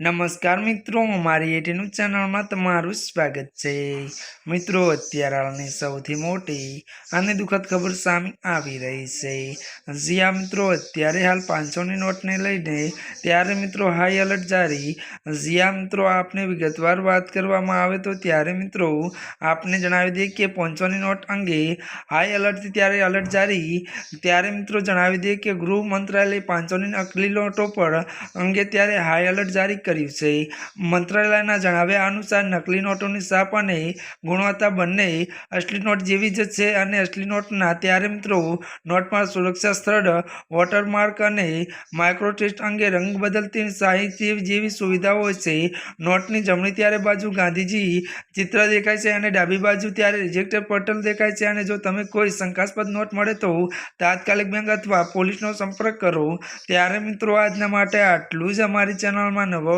નમસ્કાર મિત્રો, મારી એટીનું ચેનલમાં તમારું સ્વાગત છે. મિત્રો, અત્યારે હાલની સૌથી મોટી અને દુઃખદ ખબર સામે આવી રહી છે. જ્યાં મિત્રો, અત્યારે હાલ પાંચસોની નોટને લઈને ત્યારે મિત્રો હાઈ એલર્ટ જારી. જ્યાં મિત્રો, આપને વિગતવાર વાત કરવામાં આવે તો ત્યારે મિત્રો આપને જણાવી દઈએ કે પાંચસોની નોટ અંગે હાઈ એલર્ટથી ત્યારે એલર્ટ જારી. ત્યારે મિત્રો જણાવી દઈએ કે ગૃહ મંત્રાલય પાંચસોની નકલી નોટો પર અંગે ત્યારે હાઈ એલર્ટ જારી કર્યું છે. મંત્રાલયના જણાવ્યા અનુસાર નકલી નોટોની છાપ અને ગુણવત્તા બંને અસલી નોટ જેવી જ છે અને અસલી નોટના ત્યારે મિત્રો નોટમાં સુરક્ષા સ્થળ વોટરમાર્ક અને માઇક્રોટેસ્ટ અંગે રંગ બદલતી સાહિત્ય જેવી સુવિધાઓ છે. નોટની જમણી ત્યારે બાજુ ગાંધીજી ચિત્ર દેખાય છે અને ડાબી બાજુ ત્યારે રિજેક્ટેડ પટલ દેખાય છે અને જો તમે કોઈ શંકાસ્પદ નોટ મળે તો તાત્કાલિક બેંક અથવા પોલીસનો સંપર્ક કરો. ત્યારે મિત્રો આજના માટે આટલું જ. અમારી ચેનલમાં નવા